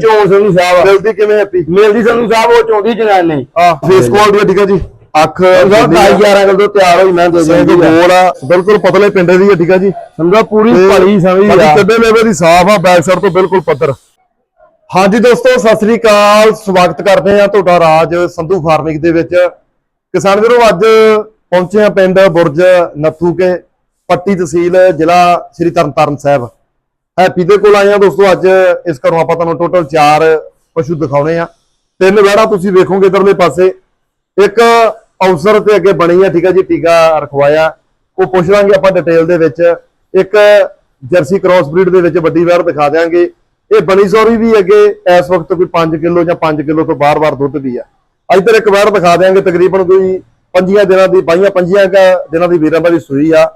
ਚੋਣ ਸੰਧੂ ਸਾਹਿਬ ਮਿਲਦੀ ਕਿਵੇਂ ਹੈਪੀ? ਮਿਲਦੀ ਸੰਧੂ ਸਾਹਿਬ ਉਹ ਚੋਂਦੀ ਜਨਾਨੀ। ਫੇਸ ਕੁਆਲਿਟੀ ਠੀਕ ਆ ਜੀ। ਅੱਖ 22 11 ਕਿਲੋ ਤੋਂ ਤਿਆਰ ਹੋਈ ਮੈਂ ਦੇ ਦਿੰਦੀ ਗੋਲ ਆ। ਬਿਲਕੁਲ ਪਤਲੇ ਪਿੰਡੇ ਦੀ ਹੈ ਠੀਕ ਜੀ। ਸਮਝੋ ਪੂਰੀ ਭਲੀ ਸਮਝ ਆ। ਕੱਡੇ ਲੈਵੇ ਦੀ ਸਾਫ਼ ਆ ਬੈਕ ਸਾਈਡ ਤੋਂ ਬਿਲਕੁਲ ਪੱਧਰ। ਹਾਂਜੀ ਦੋਸਤੋ ਸਤਿ ਸ੍ਰੀ ਅਕਾਲ। ਸਵਾਗਤ ਕਰਦੇ ਆ ਤੁਹਾਡਾ ਰਾਜ ਸੰਧੂ ਫਾਰਮਿੰਗ ਦੇ ਵਿੱਚ। ਕਿਸਾਨ ਵੀਰੋ ਅੱਜ ਪਹੁੰਚੇ ਆ ਪਿੰਡ ਬੁਰਜ ਨੱਥੂ ਕੇ ਪੱਟੀ ਤਹਿਸੀਲ ਜ਼ਿਲ੍ਹਾ ਸ੍ਰੀ ਤਰਨਤਾਰਨ ਸਾਹਿਬ। ਹੈਪੀ ਦੇ ਕੋਲ ਆਏ ਆ ਦੋਸਤੋ, ਅੱਜ ਇਸ ਘਰੋਂ ਆਪਾਂ ਤੁਹਾਨੂੰ ਟੋਟਲ 4 ਪਸ਼ੂ ਦਿਖਾਉਣੇ ਆ। ਤਿੰਨ ਵਹਿੜਾ ਤੁਸੀਂ ਵੇਖੋਗੇ ਇਧਰਲੇ ਪਾਸੇ। ਇੱਕ ਅਫਸਰ ਤੇ ਅੱਗੇ ਬਣੀ ਆ, ਠੀਕ ਆ ਜੀ, ਟੀਕਾ ਰਖਵਾਇਆ। ਉਹ ਪੁੱਛ ਲਾਂਗੇ ਆਪਾਂ ਡਿਟੇਲ ਦੇ ਵਿੱਚ। ਇੱਕ ਜਰਸੀ ਕ੍ਰਾਸ ਬਰੀਡ ਦੇ ਵਿੱਚ ਵੱਡੀ ਵੈਰ ਦਿਖਾ ਦਿਆਂਗੇ। ਇਹ ਬਣੀ ਸੌਰੀ ਵੀ ਅੱਗੇ, ਇਸ ਵਕਤ ਕੋਈ 5 ਕਿਲੋ ਜਾਂ 5 ਕਿਲੋ ਤੋਂ ਬਾਰ-ਬਾਰ ਦੁੱਧ ਵੀ ਆ। ਇੱਧਰ ਇੱਕ ਵੈਰ ਦਿਖਾ ਦਿਆਂਗੇ ਤਕਰੀਬਨ ਕੋਈ 5 ਦਿਨਾਂ ਦੀ 22 25 ਦਿਨਾਂ ਦੀ ਵੀਰਾਂ ਦੀ ਸੂਈ ਆ।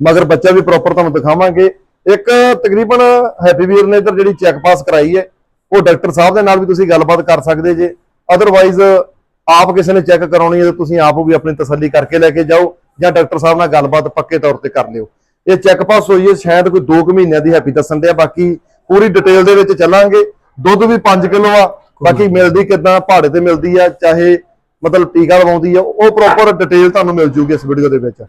ਮਗਰ ਬੱਚਾ ਵੀ ਪ੍ਰੋਪਰ ਤੁਹਾਨੂੰ ਦਿਖਾਵਾਂਗੇ। ਇੱਕ ਤਕਰੀਬਨ ਹੈਪੀ ਵੀਰ ਨੇ ਇੱਧਰ ਜਿਹੜੀ ਚੈੱਕ ਪਾਸ ਕਰਾਈ ਹੈ ਉਹ ਡਾਕਟਰ ਸਾਹਿਬ ਦੇ ਨਾਲ ਵੀ ਤੁਸੀਂ ਗੱਲਬਾਤ ਕਰ ਸਕਦੇ ਜੇ। ਅਦਰਵਾਈਜ਼ ਆਪ ਕਿਸੇ ਨੇ ਚੈੱਕ ਕਰਾਉਣੀ ਹੈ ਤਾਂ ਤੁਸੀਂ ਆਪ ਵੀ ਆਪਣੀ ਤਸੱਲੀ ਕਰਕੇ ਲੈ ਕੇ ਜਾਓ ਜਾਂ ਡਾਕਟਰ ਸਾਹਿਬ ਨਾਲ ਗੱਲਬਾਤ ਪੱਕੇ ਤੌਰ ਤੇ ਕਰ ਲਿਓ। ਇਹ ਚੈੱਕ ਪਾਸ ਹੋਈ ਹੈ ਸ਼ਾਇਦ ਕੋਈ 2 ਮਹੀਨਿਆਂ ਦੀ ਹੈਪੀ ਦੱਸਣ ਦੇ ਆ ਬਾਕੀ ਪੂਰੀ ਡਿਟੇਲ ਦੇ ਵਿੱਚ ਚੱਲਾਂਗੇ। ਦੁੱਧ ਵੀ 5 ਕਿਲੋ ਆ ਬਾਕੀ ਮਿਲਦੀ ਕਿਦਾਂ ਪਹਾੜੇ ਤੇ ਮਿਲਦੀ ਆ ਚਾਹੇ ਮਤਲਬ ਟੀਕਾ ਲਵਾਉਂਦੀ ਆ ਉਹ ਪ੍ਰੋਪਰ ਡਿਟੇਲ ਤੁਹਾਨੂੰ ਮਿਲ ਜੂਗੀ ਇਸ ਵੀਡੀਓ ਦੇ ਵਿੱਚ।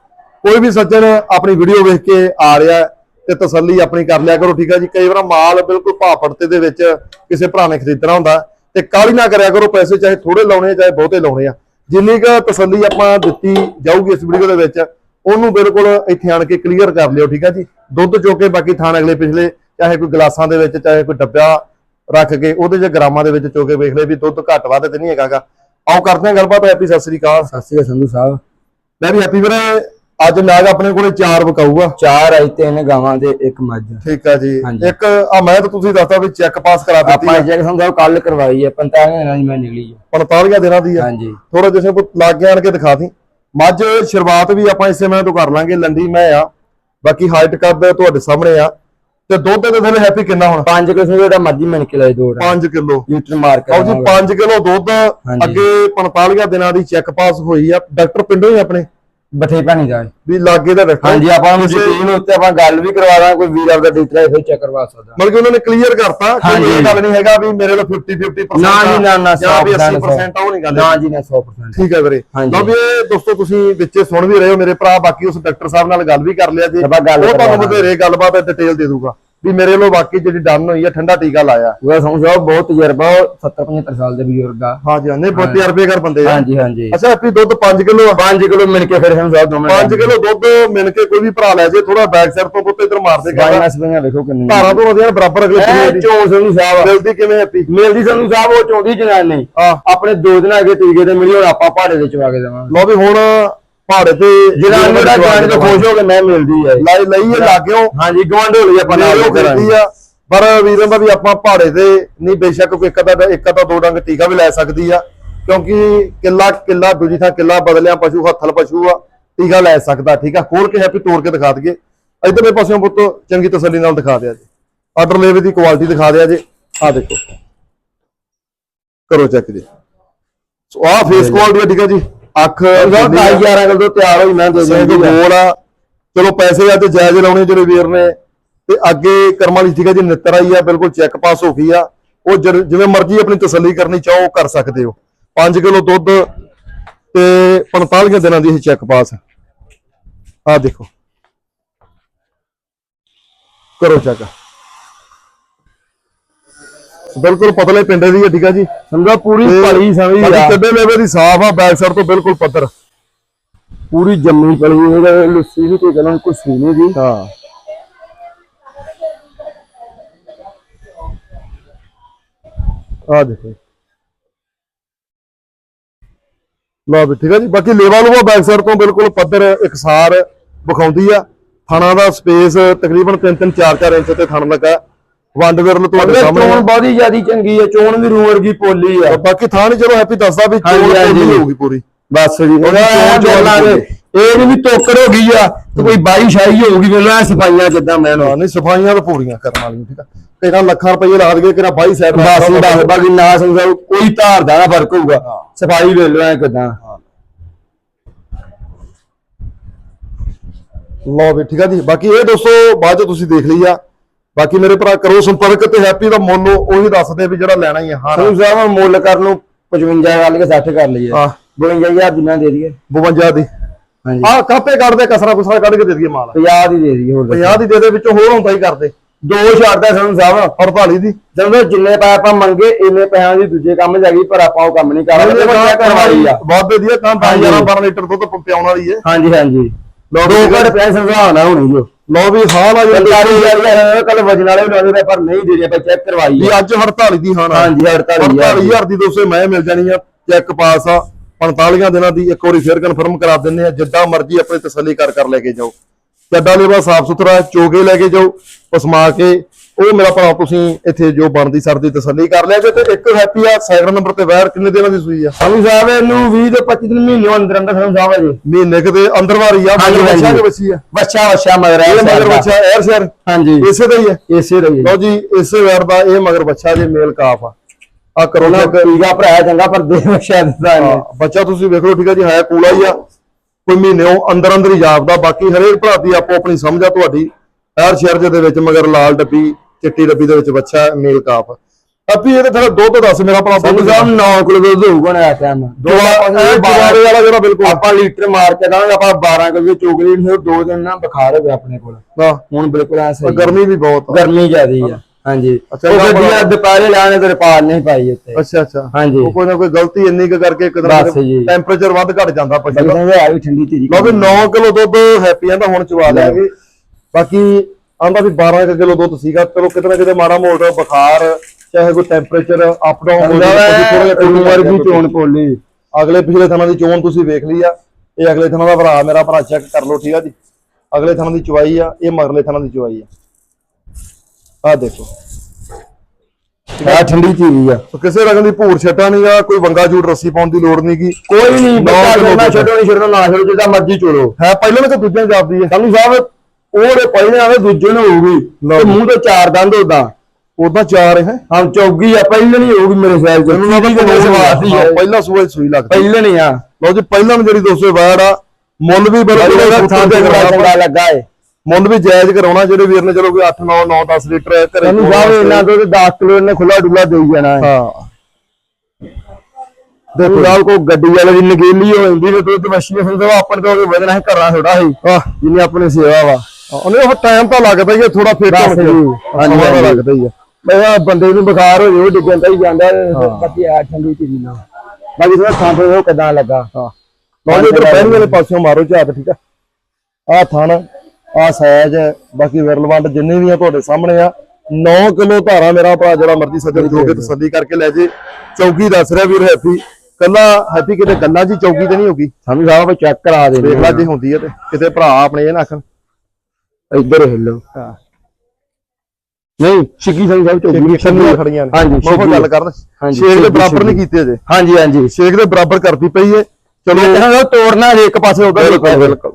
ਕੋਈ ਵੀ ਸੱਜਣ ਆਪਣੀ ਵੀਡੀਓ ਵੇਖ ਕੇ ਆ ਰਿਹਾ ਤੇ ਤਸੱਲੀ ਆਪਣੀ ਕਰ ਲਿਆ ਕਰੋ ਠੀਕ ਆ ਜੀ? ਕਈ ਵਾਰ ਮਾਲ ਬਿਲਕੁਲ ਭਾਪੜਤੇ ਦੇ ਵਿੱਚ ਕਿਸੇ ਭਰਾ ਨੇ ਖਰੀਦਣਾ ਹੁੰਦਾ ਤੇ ਕਾਹਲੀ ਨਾ ਕਰਿਆ ਕਰੋ ਪੈਸੇ ਚਾਹੇ ਥੋੜੇ ਲਾਉਣੇ ਆ, ਚਾਹੇ ਬਹੁਤੇ ਲਾਉਣੇ ਆ। ਜਿੰਨੀ ਕੁ ਤਸੱਲੀ ਆਪਾਂ ਦਿੱਤੀ ਜਾਊਗੀ ਇਸ ਵੀਡੀਓ ਦੇ ਵਿੱਚ ਉਹਨੂੰ ਬਿਲਕੁਲ ਇੱਥੇ ਆਣ ਕੇ ਕਲੀਅਰ ਕਰ ਲਿਓ ਠੀਕ ਆ ਜੀ? ਦੁੱਧ ਚੋ ਕੇ ਬਾਕੀ ਥਾਣ ਅਗਲੇ ਪਿਛਲੇ ਚਾਹੇ ਕੋਈ ਗਲਾਸਾਂ ਦੇ ਵਿੱਚ ਚਾਹੇ ਕੋਈ ਡੱਬਾ ਰੱਖ ਕੇ ਉਹਦੇ ਚ ਗ੍ਰਾਮਾਂ ਦੇ ਵਿੱਚ ਚੋ ਕੇ ਵੇਖ ਲੈ ਵੀ ਦੁੱਧ ਘੱਟ ਵੱਧ ਤੇ ਨਹੀਂ ਹੈਗਾਗਾ ਆਓ ਕਰਦੇ ਹਾਂ ਗੱਲਬਾਤ ਹੈਪੀ ਸਤਿ ਸ੍ਰੀ ਅਕਾਲ। ਸਤਿ ਸ਼੍ਰੀ ਅਕਾਲ ਸੰਧੂ ਸਾਹਿਬ। ਮੈਂ ਵੀ ਹੈਪੀ ਵੀਰੇ। ਅੱਜ ਨਾਗ ਆਪਣੇ ਕੋਲੇ ਚਾਰ ਵਿਕਾਊਗਾ। ਚਾਰ ਆਈ ਤਿੰਨ ਗਾਵਾਂ ਦੇ ਇੱਕ ਮੱਝ। ਠੀਕ ਆ ਜੀ। ਇੱਕ ਆ ਮੈਂ ਤਾਂ ਤੁਸੀਂ ਦੱਸਤਾ ਵੀ ਚੈੱਕ ਪਾਸ ਕਰਾ ਦਿੱਤੀ ਆਪਾਂ ਸੰਧੂ ਸਾਹਿਬ ਕੱਲ ਕਰਵਾਈ ਹੈ 45 ਦਿਨਾਂ ਦੀ ਮੈਂ ਨਿਕਲੀ ਹੈ 45 ਦਿਨਾਂ ਦੀ ਆ। ਹਾਂਜੀ। ਥੋੜਾ ਜਿਵੇਂ ਕੋ ਲਾਗੇ ਆਣ ਕੇ ਦਿਖਾ ਦੀ। ਮੱਝ ਸ਼ੁਰੂਆਤ ਵੀ ਆਪਾਂ ਇਸੇ ਮੈਂ ਤੋਂ ਕਰ ਲਾਂਗੇ ਲੰਡੀ ਮੈਂ ਆ। ਬਾਕੀ ਹਾਈਟ ਕੱਦ ਤੁਹਾਡੇ ਸਾਹਮਣੇ ਆ। ਤੇ ਦੁੱਧ ਦੇ ਥੱਲੇ ਹੈਪੀ ਕਿੰਨਾ ਹੁਣ? 5 ਕਿਲੋ ਜਿਹੜਾ ਮਰਜ਼ੀ ਮਿਣ ਕੇ ਲੈ ਦੋ 5 ਕਿਲੋ। ਲੀਟਰ ਮਾਰ ਕੇ ਆਓ ਜੀ 5 ਕਿਲੋ ਦੁੱਧ। ਅੱਗੇ 45 ਦਿਨਾਂ ਦੀ ਚੈੱਕ ਪਾਸ ਹੋਈ ਆ। ਡਾਕਟਰ ਪਿੰਡੋਂ ਹੀ ਆਪਣੇ। ਬਥੇ ਪਾਣੀ ਦਾ ਵੀ ਲਾਗੇ ਦਾ ਰੱਖੋ। ਹਾਂਜੀ ਆਪਾਂ ਨੂੰ ਯਕੀਨ ਉੱਤੇ ਆਪਾਂ ਗੱਲ ਵੀ ਕਰਵਾ ਦਾਂ ਕੋਈ ਵੀਰ ਆਪਦਾ ਡਿਟੇਲ ਹੈ ਫਿਰ ਚੈੱਕ ਕਰਵਾ ਸਕਦਾ। ਮਤਲਬ ਕਿ ਉਹਨਾਂ ਨੇ ਕਲੀਅਰ ਕਰਤਾ ਹਾਂਜੀ। ਇਹ ਗੱਲ ਨਹੀਂ ਹੈਗਾ ਵੀ ਮੇਰੇ ਲੋ 50 50% ਨਾ ਜੀ, ਨਾ, ਨਾ, ਜਾਂ ਵੀ 100% 80% ਉਹ ਨਹੀਂ ਗੱਲ ਨਾ ਜੀ ਨਾ 100% ਠੀਕ ਹੈ ਵੀਰੇ। ਹਾਂਜੀ। ਲਓ ਵੀ ਇਹ ਦੋਸਤੋ ਤੁਸੀਂ ਵਿੱਚੇ ਸੁਣ ਵੀ ਰਹੇ ਹੋ ਮੇਰੇ ਭਰਾ ਬਾਕੀ ਉਸ ਡਾਕਟਰ ਸਾਹਿਬ ਨਾਲ ਗੱਲ ਵੀ ਕਰ ਲਿਆ ਜੀ। ਆਪਾਂ ਗੱਲ ਉਹ ਤੁਹਾਨੂੰ ਕਰਵਾ ਵਧੇਰੇ ਗੱਲਬਾਤ ਡਿਟੇਲ ਦੇ ਦੂਗਾ। ਵੀ ਮੇਰੇ ਲੋ ਬਾਕੀ ਜਿਹੜੀ ਡਨ ਹੋਈ ਹੈ ਠੰਡਾ ਟੀਕਾ ਲਾਇਆ। ਉਹ ਸਮਝੋ ਬਹੁਤ ਤਜਰਬਾ 70 75 ਸਾਲ ਦੇ ਬਜ਼ੁਰਗ ਆ। ਹਾਂਜੀ ਹਾਂ ਨਹੀਂ 32 ਰੁਪਏ ਕਰ ਬੰਦੇ ਆ। ਹਾਂਜੀ ਹਾਂਜੀ। ਅੱਛਾ ਹੈਪੀ ਦੁੱਧ 5 ਕਿਲੋ ਆ? 5 ਕਿਲੋ ਮਿਣ ਕੇ ਫਿਰ ਸਾਨੂੰ ਸਾਹਿਬ ਦੋਵੇਂ 5 ਕਿਲੋ ਦੁੱਧ ਮਿਲ ਕੇ ਕੋਈ ਵੀ ਭਰਾ ਲੈ ਜੇ ਥੋੜਾ ਬੈਕ ਸਾਈਡ ਤੋਂ ਪੁੱਤ ਇਧਰ ਮਾਰ ਦੇ ਗਾਇਨਾ ਸਪੀਆਂ ਵੇਖੋ ਕਿੰਨੀ ਧਾਰਾਂ ਤੋਂ ਵਧੀਆ ਬਰਾਬਰ ਅਗਲੇ ਦੀ। ਚੋਣ ਸੰਧੂ ਸਾਹਿਬ ਮਿਲਦੀ ਕਿਵੇਂ ਹੈਪੀ ਮਿਲਦੀ ਸੰਧੂ ਸਾਹਿਬ ਉਹ ਚੋਂਦੀ ਜਨਾਨੀ। ਆ ਆਪਣੇ ਦੋ ਦਿਨ ਅੱਗੇ ਟੀਕੇ ਤੇ ਮਿਲੀ ਹੁਣ ਆਪਾਂ ਪਹਾੜੇ ਦੇ ਚਵਾ ਕੇ ਦੇਵਾਂਗੇ। ਲਓ ਵੀ ਹੁਣ ਪਹਾੜੇ ਤੇ ਜਨਾਨੀ ਦਾ ਜਾਣ ਕੇ ਖੁਸ਼ ਹੋ ਕੇ ਮੈਂ ਮਿਲਦੀ ਹੈ ਲਾਈ ਲਈ ਇਹ ਲਾਗਿਓ ਹਾਂਜੀ ਗਵਾਂਢ ਹੋ ਲਈ ਆਪਾਂ ਨਾਲ ਕਰਦੀ ਆ। ਪਰ ਵੀਰਾਂ ਦਾ ਵੀ ਆਪਾਂ ਪਹਾੜੇ ਤੇ ਨਹੀਂ ਬੇਸ਼ੱਕ ਕੋਈ ਇੱਕ ਅੱਧਾ ਇੱਕ ਅੱਧਾ ਦੋ ਡੰਗ ਟੀਕਾ ਵੀ ਲੈ ਸਕਦੀ ਆ। ਕਿਉਂਕਿ ਕਿੱਲਾ ਕਿੱਲਾ ਦੂਜੀ ਥਾਂ ਕਿੱਲਾ ਬਦਲਿਆ ਪਸ਼ੂ ਹੱਥਲ ਪਸ਼ੂ ਆ ਟੀਕਾ ਲੈ ਸਕਦਾ ਠੀਕ ਆ? ਖੋਲ ਕੇ ਹੈਪੀ ਤੋੜ ਕੇ ਦਿਖਾ ਦਈਏ। ਇਧਰਲੇ ਪਾਸਿਓਂ ਪੁੱਤ ਚੰਗੀ ਤਸੱਲੀ ਨਾਲ ਦਿਖਾ ਦਿਆ ਜੀ। ਆਰਡਰ ਲੇਵੇ ਦੀ ਕੁਆਲਿਟੀ ਦਿਖਾ ਦਿਆ ਜੀ। ਆ ਦੇਖੋ। ਕਰੋ ਚੈੱਕ ਜੀ। ਸੋ ਆ ਫੇਸ ਕੁਆਲਿਟੀ ਠੀਕ ਆ ਜੀ। ਅੱਖ 22 11 ਕਿਲੋ ਤੋਂ ਤਿਆਰ ਹੋਈ ਮੈਂ ਦੇ ਦਿੰਦੀ ਗੋਲ ਆ। ਚਲੋ ਪੈਸੇ ਅੱਜ ਜਾਇਜ਼ ਲਾਉਣੇ ਜਿਹੜੇ ਵੀਰ ਨੇ। ਤੇ ਅੱਗੇ ਕਰਮਾਂ ਦੀ ਠੀਕ ਹੈ ਜੀ ਨਿੱਤਰ ਆਈ ਆ ਬਿਲਕੁਲ ਚੈੱਕ ਪਾਸ ਹੋ ਗਈ ਆ। ਉਹ ਜਿਵੇਂ ਮਰਜ਼ੀ ਆਪਣੀ ਤਸੱਲੀ ਕਰਨੀ ਚਾਹੋ ਉਹ ਕਰ ਸਕਦੇ ਹੋ। 5 ਕਿਲੋ ਦੁੱਧ ਤੇ 45 ਦਿਨਾਂ ਦੀ ਇਹ ਚੈੱਕ ਪਾਸ ਆ ਦੇਖੋ। ਕਰੋ ਚੈੱਕ ਬਿਲਕੁਲ ਪਤਲੇ ਪਿੰਡੇ ਦੀ ਹੈ ਠੀਕ ਆ ਜੀ? ਸਮਝੋ ਪੂਰੀ ਭਲੀ ਸਮਝ ਆ। ਕੱਡੇ ਲੈਵੇ ਦੀ ਸਾਫ਼ ਆ ਬੈਕ ਸਾਈਡ ਤੋਂ ਬਿਲਕੁਲ ਪੱਧਰ। ਪੂਰੀ ਜੰਮੀ ਪਲੀ ਇਹਦਾ ਲੁੱਸੀ ਵੀ ਤੇ ਚਲੋ ਕੁਛ ਸੀ ਨਹੀਂ ਦੀ ਹਾਂ। ਆ ਦੇਖੋ। ਲਓ ਵੀ ਠੀਕ ਹੈ ਜੀ? ਬਾਕੀ ਲੇਵਾ ਲੂਵਾ ਬੈਕ ਸਾਈਡ ਤੋਂ ਬਿਲਕੁਲ ਪੱਧਰ ਇਕਸਾਰ ਵਿਖਾਉਂਦੀ ਆ। ਥਾਣਾ ਦਾ ਸਪੇਸ ਤਕਰੀਬਨ 3-3 4-4 ਇੰਚ ਤੇ ਥਣ ਲੱਗਾ। ਵੰਡ ਵਿਰਲ ਤੁਹਾਡੇ ਸਾਹਮਣੇ। ਚੋਣ ਬਹੁਤੀ ਜਿਆਦੀ ਚੰਗੀ ਹੈ ਚੋਣ ਵੀ ਰੂਹ ਵਰਗੀ ਪੋਲੀ ਆ। ਆ। ਬਾਕੀ ਥਾਣ ਚਲੋ ਹੈਪੀ ਦੱਸਦਾ ਵੀ ਚੋਣ। ਪੋਲੀ ਹੋਊਗੀ ਪੂਰੀ। ਬਸ ਜੀ ਇਹ ਨਹੀਂ ਵੀ ਤੋਕੜ ਹੋ ਗਈ ਆ ਤੇ ਕੋਈ ਬਾਈ ਸ਼ਾਈ ਹੋਊਗੀ ਵੇਲਾ ਸਫਾਈਆਂ ਜਿੱਦਾਂ ਮੈਂ ਨਹੀਂ ਸਫਾਈਆਂ ਤਾਂ ਪੂਰੀਆਂ ਕਰਨ ਵਾਲੀਆਂ ਠੀਕ ਆ। ਕਿਹੜਾ ਲੱਖਾਂ ਰੁਪਏ ਲਾ ਦਗੇ ਕਿਹੜਾ 22 ਸਾਈਡ ਬਸ ਬਸ ਬਾਕੀ ਨਾ ਸਮਝਾਓ ਕੋਈ ਧਾਰ ਦਾ ਨਾ ਫ਼ਰਕ ਹੋਊਗਾ। ਸਫ਼ਾਈ ਵੇਲੋ ਐ ਕਿਦਾਂ। ਲਓ ਵੀ ਠੀਕ ਆ ਜੀ। ਬਾਕੀ ਇਹ ਦੋਸਤੋ ਬਾਅਦ ਚ ਤੁਸੀਂ ਦੇਖ ਲਈ ਆ। ਬਾਕੀ ਮੇਰੇ ਭਰਾ ਕਰੋ ਸੰਪਰਕ ਤੇ ਹੈਪੀ ਦਾ ਮੁੱਲ ਉਹੀ ਦੱਸਦੇ ਵੀ ਜਿਹੜਾ ਲੈਣਾ ਹੀ ਆ ਹਾਂ ਸਾਨੂੰ ਸਾਹਿਬ ਮੁੱਲ ਕਰਨ ਨੂੰ 55 ਗੱਲ ਕੇ 60 ਕਰ ਲਈਏ। ਹਾਂ। 52000 ਜਿੰਨਾ ਦੇ ਦਈਏ। 52 ਦੀ। ਹਾਂਜੀ। ਆ ਕਾਪੇ ਕੱਢਦੇ ਕਸਰਾ ਕੁਸਰਾ ਕੱਢ ਕੇ ਦੇ ਦਈਏ ਮਾਲ। 50 ਦੀ ਦੇ ਦਈਏ ਹੋਰ 50 ਦੀ ਦੇ ਦੇ ਵਿੱਚੋਂ ਹੋਰ ਹੁੰਦਾ ਹੀ ਕਰਦੇ। ਦੋ ਛੱਡਦਾ ਸਾਨੂੰ ਸਾਹਿਬ 48 ਦੀ। ਜਦੋਂ ਜਿੰਨੇ ਪੈਸੇ ਆਪਾਂ ਮੰਗੇ ਇੰਨੇ ਪੈਸਿਆਂ ਦੀ ਦੂਜੇ ਕੰਮ ਜਾਗੀ ਪਰ ਆਪਾਂ ਉਹ ਕੰਮ ਨਹੀਂ ਕਰਦੇ ਬੱਚਾ ਕਰਵਾਈ ਆ। ਬਹੁਤ ਵਧੀਆ ਤਾਂ 10 ਹਾਂਜੀ। 11 12 ਲੀਟਰ ਦੁੱਧ ਪਿਆਉਣ ਵਾਲੀ ਹੈ ਹਾਂਜੀ ਹਾਂਜੀ। ਵੀ ਘੜ ਪੈਸੇ ਸਮਝਾਉਣਾ ਹੋਣੀ ਜੋ। ਲਓ ਵੀ ਹਾਲ ਆ ਜੀ ਸਰਕਾਰੀ ਗੱਲ ਕੱਲ ਵਜਣ ਵਾਲੇ ਵੀ ਲਾਉਂਦੇ ਪਰ ਨਹੀਂ ਦੇ ਰਹੇ ਆਪਾਂ ਚੈੱਕ ਕਰਵਾਈ ਵੀ ਆ। ਅੱਜ 48 ਦੀ ਹਾਂ ਹਾਂਜੀ 48000 48000 ਦੀ। ਦੋਸਤੋ ਮੈਂ ਮਿਲ ਜਾਣੀ ਆ ਚੈੱਕ ਪਾਸ ਆ। 45 ਦਿਨਾਂ ਦੀ ਇੱਕ ਵਾਰੀ ਫੇਰ ਕਨਫਰਮ ਕਰਾ ਦਿੰਨੇ ਆ ਜਿੱਦਾਂ ਮਰਜ਼ੀ ਆਪਣੀ ਤਸੱਲੀ ਕਰ ਕਰ ਲੈ ਕੇ ਜਾਓ। ਚੱਡਾ ਲੇਵਾ ਸਾਫ਼ ਸੁਥਰਾ ਚੋਗੇ ਲੈ ਕੇ ਜਾਓ ਪਸਮਾ ਕੇ ਉਹ ਮੇਰਾ ਭਰਾ ਤੁਸੀਂ ਇੱਥੇ ਜੋ ਬਣਦੀ ਸਰਦੀ ਤਸੱਲੀ ਕਰ ਲਿਆ ਜੇ ਤੇ ਇੱਕ ਹੈਪੀ ਆ ਸੈਕੰਡ ਨੰਬਰ ਤੇ ਵੈਰ ਕਿੰਨੇ ਦਿਨਾਂ ਦੀ ਸੂਈ ਆ? ਸਾਨੂੰ ਸਾਹਿਬ ਇਹਨੂੰ 20 ਤੋਂ 25 ਦਿਨ ਮਹੀਨੇ ਅੰਦਰ ਅੰਦਰ ਸਾਨੂੰ ਸਾਹਿਬ ਜੀ। ਮਹੀਨੇ ਕਿਤੇ ਅੰਦਰ ਵਾਰੀ ਆ। ਬੱਚਾ ਕਿ ਬੱਚੀ ਆ? ਬੱਚਾ ਬੱਚਾ ਮਗਰ ਇਹ ਮਗਰ ਹੈ ਬੱਚਾ ਐਰ ਸ਼ਹਿਰ? ਹਾਂਜੀ। ਇਸੇ ਦਾ ਹੀ ਹੈ ਇਸੇ ਰਹੀ ਲਓ ਜੀ ਇਸੇ ਵੈਰ ਦਾ ਇਹ ਮਗਰ ਬੱਚਾ ਜੇ ਮੇਲ ਕਾਫ ਆ। ਆ ਕਰੋ ਉਹਨਾਂ ਚੈੱਕ ਟੀਕਾ ਭਰਾਇਆ ਚੰਗਾ ਪਰ ਦੇ ਬੱਚਾ ਦਿੱਤਾ ਇਹਨੇ। ਹਾਂ, ਬੱਚਾ ਤੁਸੀਂ ਵੇਖ ਲਓ ਠੀਕ ਹੈ ਜੀ ਹੈ ਕੂਲਾ ਹੀ ਆ। ਕੋਈ ਮਹੀਨੇ ਉਹ ਅੰਦਰ ਅੰਦਰ ਹੀ ਜਾਪਦਾ ਬਾਕੀ ਹਰੇਕ ਭਰਾ ਦੀ ਆਪੋ ਆਪਣੀ ਸਮਝ ਆ ਤੁਹਾਡੀ। ਹਰ ਸ਼ਹਿਰ ਦੇ ਵਿੱਚ ਮਗਰ ਲਾਲ ਡੱਬੀ ਚਿੱਟੀ ਡੱਬੀ ਦੇ ਵਿੱਚ ਬੱਚਾ ਮੇਲ ਕਾਫ। ਅੱਪੀ ਇਹਦੇ ਥੋੜਾ ਦੁੱਧ ਦੱਸ ਮੇਰਾ ਭਰਾ ਦੁੱਧ ਸਾਹਿਬ 9 ਕਿਲੋ ਦੁੱਧ ਹੋਊਗਾ ਨਾ ਇਸ ਟਾਈਮ ਜਵਾਰੇ ਵਾਲਾ ਜਿਹੜਾ ਬਿਲਕੁਲ ਆਪਾਂ ਲੀਟਰ ਮਾਰ ਕੇ ਦਾਂਗੇ ਆਪਾਂ 12 ਕਿਲੋ ਚੋਕਲੀ ਫਿਰ ਦੋ ਦਿਨ ਨਾ ਬੁਖਾਰ ਹੋ ਗਿਆ ਆਪਣੇ ਕੋਲ। ਹੁਣ ਬਿਲਕੁਲ ਐ ਸਹੀ ਗਰਮੀ ਵੀ ਬਹੁਤ ਗਰਮੀ ਜ਼ਿਆਦੀ ਆ। ਹਾਂਜੀ। ਅੱਛਾ, ਉਹ ਗੱਡੀਆਂ ਦੁਪਹਿਰੇ ਲਾਣੇ ਤੇ ਰਪਾਲ ਨਹੀਂ ਪਾਈ ਉੱਤੇ ਅੱਛਾ ਅੱਛਾ। ਹਾਂਜੀ। ਉਹ ਕੋਈ ਨਾ ਕੋਈ ਗਲਤੀ ਇੰਨੀ ਕੁ ਕਰਕੇ ਇੱਕ ਬਸ ਜੀ। ਦਿਨ ਟੈਂਪਰੇਚਰ ਵੱਧ ਘਟ ਜਾਂਦਾ ਪਸ਼ੂ ਦਾ। ਵੀ ਠੰਡੀ ਲਓ ਵੀ 9 ਕਿਲੋ ਦੁੱਧ ਹੈਪੀਆਂ ਦਾ ਹੁਣ ਚਵਾ ਲਿਆਂਗੇ ਬਾਕੀ ਆਂਦਾ ਵੀ 12 ਕਿਲੋ ਦੁੱਧ ਸੀਗਾ ਚਲੋ ਕਿਤੇ ਨਾ ਕਿਤੇ ਮਾੜਾ ਮੋਟਾ ਬੁਖਾਰ ਚਾਹੇ ਕੋਈ ਟੈਂਪਰੇਚਰ ਅਪ ਡਾਊਨ ਹੋ ਜਾਵੇ ਥੋੜਾ ਵਾਰ ਵੀ ਚੋਣ ਪੋਲੀ। ਅਗਲੇ ਪਿਛਲੇ ਥਾਂ ਦੀ ਚੋਣ ਤੁਸੀਂ ਵੇਖ ਲਈ ਆ ਇਹ ਅਗਲੇ ਥਾਂ ਦਾ ਭਰਾ ਮੇਰਾ ਭਰਾ ਚੈੱਕ ਕਰ ਲਓ ਠੀਕ ਆ ਜੀ। ਅਗਲੇ ਥਾਂ ਦੀ ਚਵਾਈ ਆ ਇਹ ਮਗਰਲੇ ਥਾਂ ਦੀ ਚਵਾਈ ਆ। ਆ ਦੇਖੋ। ਆ ਠੰਡੀ ਧੀਰੀ ਆ। ਕਿਸੇ ਰਕਮ ਦੀ ਭੂਰ ਛਟਾ ਨਹੀਂਗਾ ਕੋਈ ਵੰਗਾ ਜੂਟ ਰੱਸੀ ਪਾਉਣ ਦੀ ਲੋੜ ਨਹੀਂਗੀ ਕੋਈ ਨਹੀਂ ਬੱਚਾ ਛੱਡਣਾ। ਛੱਡੋ ਨਹੀਂ ਛੱਡਣਾ ਨਾ ਛੱਡੋ ਜਿੱਦਾਂ ਮਰਜ਼ੀ ਚੋਲੋ ਹੈ ਪਹਿਲਾਂ ਨੇ ਤਾਂ ਦੂਜਿਆਂ ਜਾਪਦੀ ਹੈ। ਸਾਨੂੰ ਸਾਹਿਬ ਉਹਦੇ ਪਹਿਲੇ ਆਵੇ ਦੂਜੇ ਨੂੰ ਹੋਊਗੀ ਲਓ ਤੇ ਜੀ। ਮੂੰਹ ਤੇ ਚਾਰ ਦੰਦ ਉਦਾਂ ਉਦਾਂ ਚਾਰ ਹੈ। ਹਾਂ ਚੌਗੀ ਆ ਪਹਿਲੇ ਨਹੀਂ ਹੋਊਗੀ ਮੇਰੇ ਖਿਆਲ ਚ। ਮੈਨੂੰ ਲੱਗਦਾ ਕਿਹਦੀ ਸਵਾਦ ਹੀ ਹਾਂ, ਹੈ। ਪਹਿਲਾ ਸੂਆ ਹੀ ਸੂਈ ਲੱਗਦੀ। ਪਹਿਲੇ ਨਹੀਂ ਆ। ਲਓ ਜੀ ਪਹਿਲਾਂ ਵੀ ਜਿਹੜੀ 200 ਵੈੜ ਆ ਮੁੱਲ ਵੀ ਬਿਲਕੁਲ ਇਹਦਾ ਥਾਂ ਤੇ ਚੰਗਾ ਲੱਗਾ ਏ। ਮੁੱਲ ਵੀ ਜਾਇਜ਼ ਕਰਾਉਣਾ ਜਿਹੜੇ ਵੀਰ ਨੇ ਚਲੋ ਕੋਈ 8 9 9 10 ਲੀਟਰ ਘਰੇ ਚੋਣ ਸਾਹਿਬ ਵਾਸਤੇ। ਇਹਨਾਂ ਤੋਂ 10 ਕਿਲੋ ਇਹਨੇ ਖੁੱਲਾ ਡੁੱਲਾ ਦੇਈ ਜਾਣਾ ਹੈ ਹਾਂ। ਦੇਖੋ ਸਾਹਿਬ ਕੋ ਗੱਡੀ ਵਾਲੇ ਦੀ ਨਗੇਲੀ ਹੋ ਜਾਂਦੀ ਤੇ ਦੁੱਧ ਮੱਛੀ ਹੁੰਦਾ ਆਪਣੇ ਤੋਂ ਵਧਣਾ ਹੈ ਕਰਨਾ ਥੋੜਾ ਆਹ, ਜਿੰਨੀ ਆਪਣੀ ਸੇਵਾ ਵਾ। ਉਹਨੇ ਉਹ ਟਾਈਮ ਤਾਂ ਲੱਗਦਾ ਹੀ ਹੈ ਥੋੜਾ ਫੇਰ ਹਾਂਜੀ, ਸਮਾਂ ਤਾਂ ਹਾਂਜੀ। ਲੱਗਦਾ ਹੀ ਹੈ। ਮੈਂ ਬੰਦੇ ਨੂੰ ਬੁਖਾਰ ਹੋ ਜਾਵੇ ਡਿੱਗਣ ਤਾਂ ਹੀ ਜਾਂਦਾ ਬਾਕੀ ਆ ਠੰਡੀ ਚੀਜ਼ ਨਾ। ਬਾਕੀ ਥੋੜਾ ਥਾਂ ਤੇ ਉਹ ਕਿਦਾਂ ਲੱਗਾ? ਹਾਂ। ਜੀ ਇਧਰ ਪਹਿਲੇ ਵਾਲੇ ਪਾਸਿਓਂ ਮਾਰੋ ਝਾਤ ਠੀਕ ਆ? ਆਹ ਥਣ ਆਹ ਸਾਈਜ਼ ਬਾਕੀ ਵਿਰਲਵੰਡ ਜਿੰਨੇ ਵੀ ਆ ਤੁਹਾਡੇ ਸਾਹਮਣੇ ਆ। 9 ਕਿਲੋ ਧਾਰਾ ਮੇਰਾ ਭਰਾ ਜਿਹੜਾ ਮਰਜ਼ੀ ਸੱਜਣ ਜੋ ਕੇ ਤਸੱਲੀ ਕਰਕੇ ਲੈ ਜੇ। ਚੌਕੀ ਦੱਸ ਰਿਹਾ ਵੀਰ ਹੈਪੀ। ਕੱਲਾ ਹੈਪੀ ਕਿਤੇ ਗੱਲਾਂ ਜੀ ਚੌਕੀ ਤੇ ਨਹੀਂ ਹੋਗੀ? ਸਾਨੂੰ ਸਾਹਿਬ ਚੈੱਕ ਕਰਾ ਦੇ ਵੇਖ ਲੈ ਜੇ ਹੁੰਦੀ ਹੈ ਤੇ। ਕਿਤੇ ਭਰਾ ਆਪਣੇ ਇਹ ਨਾ ਆਖਣ। ਇੱਧਰ ਹਿੱਲੋ। ਹਾਂ। ਨਹੀਂ ਸਿੱਕੀ ਸਿੰਘ ਸਾਹਿਬ ਚੌਕੀ ਛੰਨੀਆਂ ਖੜੀਆਂ ਨੇ। ਹਾਂਜੀ ਛਿੱਕੀ। ਗੱਲ ਕਰਦਾ ਹਾਂਜੀ, ਛੇਕ ਦੇ ਬਰਾਬਰ ਨਹੀਂ। ਕੀਤੇ ਜੇ। ਹਾਂਜੀ ਹਾਂਜੀ। ਛੇਕ ਦੇ ਬਰਾਬਰ ਕਰਦੀ ਪਈ ਏ। ਚਲੋ। ਇਹਨਾਂ ਤੋੜਨਾ ਜੇ ਇੱਕ ਪਾਸੇ ਉਧਰ ਬਿਲਕੁਲ ਬਿਲਕੁਲ।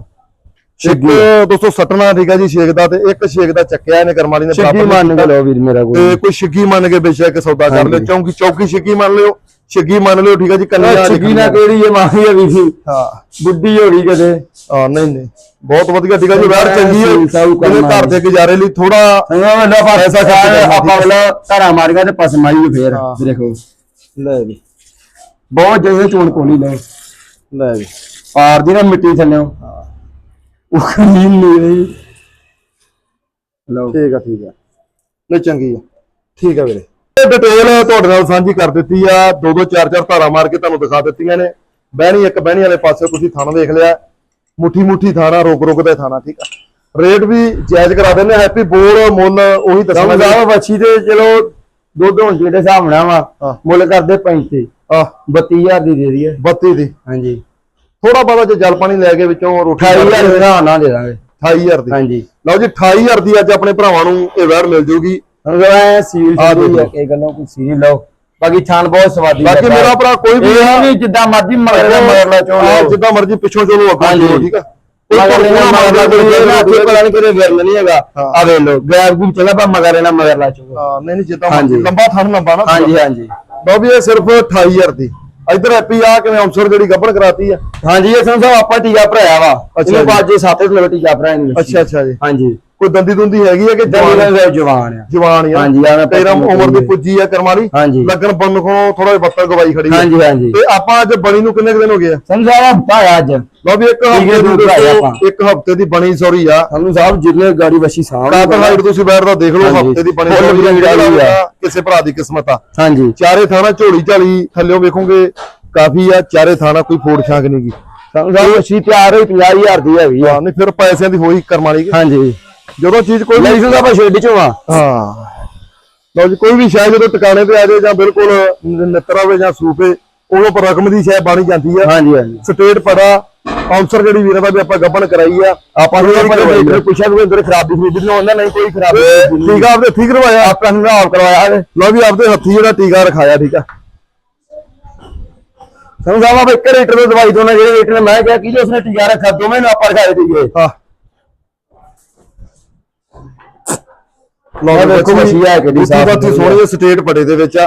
ਇੱਕ ਦੋਸਤੋ ਸੱਟਣਾ ਠੀਕ ਹੈ ਜੀ ਛੇਕ ਦਾ ਤੇ ਇੱਕ ਛੇਕ ਦਾ ਚੱਕਿਆ ਇਹਨੇ ਕਰਮਾਲੀ ਨੇ ਸਿੱਕੀ ਨਹੀਂ ਮੰਨ। ਕੇ ਲਓ ਵੀਰ ਮੇਰਾ ਤੇ ਕੋਈ ਕੋਈ ਛਿੱਗੀ ਮੰਨ ਕੇ ਬੇਸ਼ੱਕ ਸੌਦਾ ਕਰ ਲਿਓ। ਚੌਂਕੀ ਚੌਕੀ ਛਿੱਗੀ ਮੰਨ ਲਿਓ। ਛਿੱਗੀ ਮੰਨ ਲਿਓ ਠੀਕ ਹੈ ਜੀ ਕੰਨੀਆਂ ਸਿੱਕੀ ਨਾ ਕਿਹੜੀ ਇਹ ਮਾਹੀ ਆ ਵੀ ਸੀ ਹਾਂ। ਬੁੱਢੀ ਹੋ ਗਈ ਕਦੇ। ਹਾਂ ਨਹੀਂ ਨਹੀਂ। ਬਹੁਤ ਵਧੀਆ ਠੀਕ ਹੈ ਜੀ ਵੈਰ ਚੰਗੀ ਹੈ ਇਹਦੇ ਘਰ ਦੇ ਗੁਜ਼ਾਰੇ ਲਈ ਥੋੜਾ ਵੱਡਾ ਪਾਸਾ ਐਸਾ ਖਾ ਖਰਚਾ ਆਪਾਂ ਵੱਲੋਂ ਧਾਰਾ ਮਾਰੀਆਂ ਤੇ ਪਸ ਮਾਰੀ ਫੇਰ ਹਾਂ। ਦੇਖੋ। ਲੈ ਵੀ ਬਹੁਤ ਜ਼ਿਆਦਾ ਚੋਣ ਕੋਣੀ ਲਓ। ਲੈ ਵੀ ਪਾਰ ਦੀ ਨਾ ਮਿੱਟੀ ਥੱਲੇ ਉਹ ਨੀਂਦ ਨਹੀਂ ਰਹੀ। ਲਓ। ਠੀਕ ਆ ਠੀਕ ਆ। ਨਹੀਂ ਚੰਗੀ ਆ। ਠੀਕ ਆ ਵੀਰੇ। ਇਹ ਡਿਟੇਲ ਤੁਹਾਡੇ ਨਾਲ ਸਾਂਝੀ ਕਰ ਦਿੱਤੀ ਆ। ਦੋ ਦੋ ਚਾਰ ਚਾਰ ਧਾਰਾ ਮਾਰ ਕੇ ਤੁਹਾਨੂੰ ਦਿਖਾ ਦਿੱਤੀਆਂ ਨੇ। ਬਹਿਣੀ ਇੱਕ ਬਹਿਣੀ ਵਾਲੇ ਪਾਸੇ ਤੁਸੀਂ ਥਣ ਵੇਖ ਲਿਆ। ਮੁੱਠੀ ਮੁੱਠੀ ਥਾਣਾ ਰੁਕ ਰੁਕ ਦੇ ਥਾਣਾ ਠੀਕ ਆ। ਰੇਟ ਵੀ ਜਾਇਜ਼ ਕਰਾ ਦਿੰਦੇ ਹੈਪੀ ਬੋਰ ਮੁੱਲ ਉਹੀ ਦੱਸਣਾ ਆਵਾ ਬੱਚੀ ਤੇ ਚਲੋ ਦੁੱਧ ਹੁਣ ਜਿਹੜੇ ਹਿਸਾਬ ਨਾਲ। ਵਾ ਮੁੱਲ ਕਰਦੇ 35 ਆ 32000 ਦੀ ਦੇ ਦਈਏ। 32 ਦੀ। ਹਾਂਜੀ। ਥੋੜਾ ਬਹੁਤਾ ਜੇ ਜਲ ਪਾਣੀ ਲੈ ਕੇ ਵਿੱਚੋਂ ਰੋਟੀ 28000 ਦੇ ਨਾਲ ਦੇ ਦਾਂਗੇ। 28000 ਦੀ। ਹਾਂਜੀ। ਲਓ ਜੀ 28000 ਦੀ ਅੱਜ ਆਪਣੇ ਭਰਾਵਾਂ ਨੂੰ ਇਹ ਵੈਰ ਮਿਲ ਜੂਗੀ। ਹੁਣ ਐ ਸੀਲ ਆਹ ਸੀ ਦੇਖੋ। ਇਹ ਗੱਲੋਂ ਕੋਈ ਸੀਲ ਲਓ। ਬਾਕੀ ਥਾਨ ਬਹੁਤ ਸਵਾਦੀ ਬਾਕੀ ਲੱਗਾ। ਮੇਰਾ ਭਰਾ ਕੋਈ ਵੀ ਇਹ ਆ ਨਹੀਂ ਜਿੱਦਾਂ ਮਰਜ਼ੀ ਮਗਰ ਮਗਰ ਲਾ ਚੋ ਆਹ ਜਿੱਦਾਂ ਮਰਜ਼ੀ ਪਿੱਛੋਂ ਚਲੋ ਅੱਗੋਂ ਹਾਂਜੀ। ਚਲੋ ਠੀਕ ਆ। ਕੋਈ ਮਗਰ ਭੜਕੂ ਇਹਨਾਂ ਨਾ ਮਗਰ ਮਾਰਦਾ ਕੋਈ ਕੋਈ ਨਾ ਨਾ ਕੋਈ ਪਤਾ ਨਹੀਂ ਕਿਹੜੇ ਵਿਰਲ ਨਹੀਂ ਹੈਗਾ। ਹਾਂ। ਆ ਵੇਖ ਲਓ ਗੈਪ ਗੁਪ ਚਲਾ ਪਾ ਮਗਰ ਇਹਨਾਂ ਮਗਰ ਲਾ ਚੋ ਹਾਂ ਨਹੀਂ ਨਹੀਂ ਜਿੱਦਾਂ ਹਾਂਜੀ। ਮਰਜ਼ੀ ਲੰਬਾ ਥਣ ਲੰਬਾ ਨਾ। ਹਾਂਜੀ ਹਾਂਜੀ। ਲਓ ਵੀ ਇਹ ਸਿਰਫ 28000 ਦੀ। ਇਧਰ ਹੈਪੀ ਆ ਕਿਵੇਂ ਜਿਹੜੀ ਕਰਾਤੀ ਆ? ਹਾਂਜੀ ਇਹ ਸੰਸਾ ਆਪਾਂ ਟੀਕਾ ਭਰਾਇਆ ਵਾ। ਅੱਛਾ ਇਹਨੂੰ ਜੀ। ਬਾਅਦ ਜੇ 7 ਕਿਲੋ ਟੀਕਾ ਭਰਾਇਆ ਨਹੀਂ ਅੱਛਾ ਅੱਛਾ ਜੀ। ਹਾਂਜੀ। ਕੋਈ ਦੰਦੀ ਦੁੰਦੀ ਹੈਗੀ ਆ ਕਿ ਜਵਾਨ? ਹੈ ਜਵਾਨ ਆ। ਜਵਾਨ ਆ। ਹਾਂਜੀ, ਆ ਮੈਂ ਤੇਰਾ ਉਮਰ ਦੀ ਦੀ। ਪੁੱਜੀ ਆ ਕਰਮਾਲੀ। ਹਾਂਜੀ। ਲੱਗਣ ਬੰਨ ਕੋਲੋਂ ਥੋੜਾ ਜਿਹਾ ਬੱਤਲ ਗਵਾਈ ਖੜੀ ਹਾਂਜੀ ਹਾਂਜੀ। ਤੇ ਆਪਾਂ ਅੱਜ ਬਣੀ ਨੂੰ ਕਿੰਨੇ ਦਿਨ ਹੋ ਗਏ ਸਾਹਿਬ ਭਾਇਆ ਅੱਜ। ਲਓ ਵੀ ਇੱਕ ਹੈ, ਹਫ਼ਤੇ ਦੀ ਆਪਾਂ। ਇੱਕ ਹਫ਼ਤੇ ਦੀ ਬਣੀ ਸੌਰੀ ਆ। ਸਾਨੂੰ ਸਾਹਿਬ ਜਿੰਨੇ ਗਾੜੀ ਵਸ਼ੀ ਸਾਹਮਣੇ ਕਾਤਰ ਹਾਈਟ ਤੁਸੀਂ ਬੈਠਦਾ ਦੇਖ ਲਓ। ਹਫ਼ਤੇ ਦੀ ਬਣੀ ਸੌਰੀ ਆ। ਕਿਸੇ ਭਰਾ ਦੀ ਕਿਸਮਤ ਆ। ਹਾਂਜੀ। ਚਾਰੇ ਥਾਣਾ ਝੋਲੀ ਝਾਲੀ ਥੱਲਿਓ ਵੇਖੋਗੇ ਕਾਫੀ ਆ ਚਾਰੇ ਥਾਣਾ ਕੋਈ ਫੋੜ ਛਾਂਕ ਨਹੀਂ ਗੀ। ਸਾਨੂੰ ਸਾਹਿਬ ਵਸ਼ੀ ਤਿਆਰ ਹੋਈ 50000 ਦੀ ਹੈਗੀ ਆ। ਹਾਂ ਨਹੀਂ ਫਿਰ ਪੈਸਿਆਂ ਦੀ ਹੋਈ ਕਰਮਾਲੀ। ਹਾਂਜੀ। ਜਦੋਂ ਚੀਜ਼ ਕੋਈ ਵੀ ਲਾਇਸੈਂਸ ਆਪਾਂ ਛੇਡ ਚੋਂ ਆ। ਹਾਂ। ਲਓ ਜੀ ਕੋਈ ਵੀ ਸ਼ੈ ਜਦੋਂ ਟਿਕਾਣੇ ਤੇ ਆ ਜਾਏ ਜਾਂ ਬਿਲਕੁਲ ਨਿੱਤਰ ਹੋਵੇ ਜਾਂ ਸੂਪੇ ਉਦੋਂ ਪਰ ਰਕਮ ਦੀ ਸ਼ੈ ਬਣੀ ਜਾਂਦੀ ਆ। ਹਾਂਜੀ ਹਾਂਜੀ। ਸਟੇਟ ਪੜਾ ਕਾਉਂਸਰ ਜਿਹੜੀ ਵੀਰਾਂ ਦਾ ਵੀ ਆਪਾਂ ਗੱਬਨ ਕਰਾਈ ਆ। ਆਪਾਂ ਨੂੰ ਆਪਣੇ ਡਾਕਟਰ ਪੁੱਛਿਆ ਵੀ ਅੰਦਰ ਖਰਾਬੀ ਖਰੀਦੀ ਨਹੀਂ ਹੁੰਦਾ ਨਹੀਂ ਕੋਈ ਖਰਾਬੀ ਨਹੀਂ। ਟੀਕਾ ਆਪਦੇ ਠੀਕ ਕਰਵਾਇਆ। ਆਪਾਂ ਨੂੰ ਆਪ ਕਰਵਾਇਆ ਲਓ ਵੀ ਆਪਦੇ ਹੱਥੀ ਜਿਹੜਾ ਟੀਕਾ ਰਖਾਇਆ ਠੀਕ ਆ। ਆਪਾਂ ਇੱਕ ਰੇਟਰ ਤੋਂ ਦਵਾਈ ਦੋਣਾ ਜਿਹੜੇ ਰੇਟਰ ਨੇ ਮੈਂ ਕਿਹਾ ਕਿ ਉਸਨੇ ਟੀਕਾ ਰੱਖਾ ਦੋਵੇਂ ਨੂੰ ਆਪਾਂ ਰਖਾਏ ਟੀਕੇ ਹਾਂ। ਲਓ ਆਹ ਵੀ ਦੇਖੋ ਬੱਚੀ ਮੱਛੀ ਆ ਕਿੱਡੀ ਸਾਫ਼ ਬੱਤੀ ਸੁਥਰੀ ਸੋਹਣੀ ਸਟੇਟ ਪੜੇ ਦੇ ਵਿੱਚ ਆ।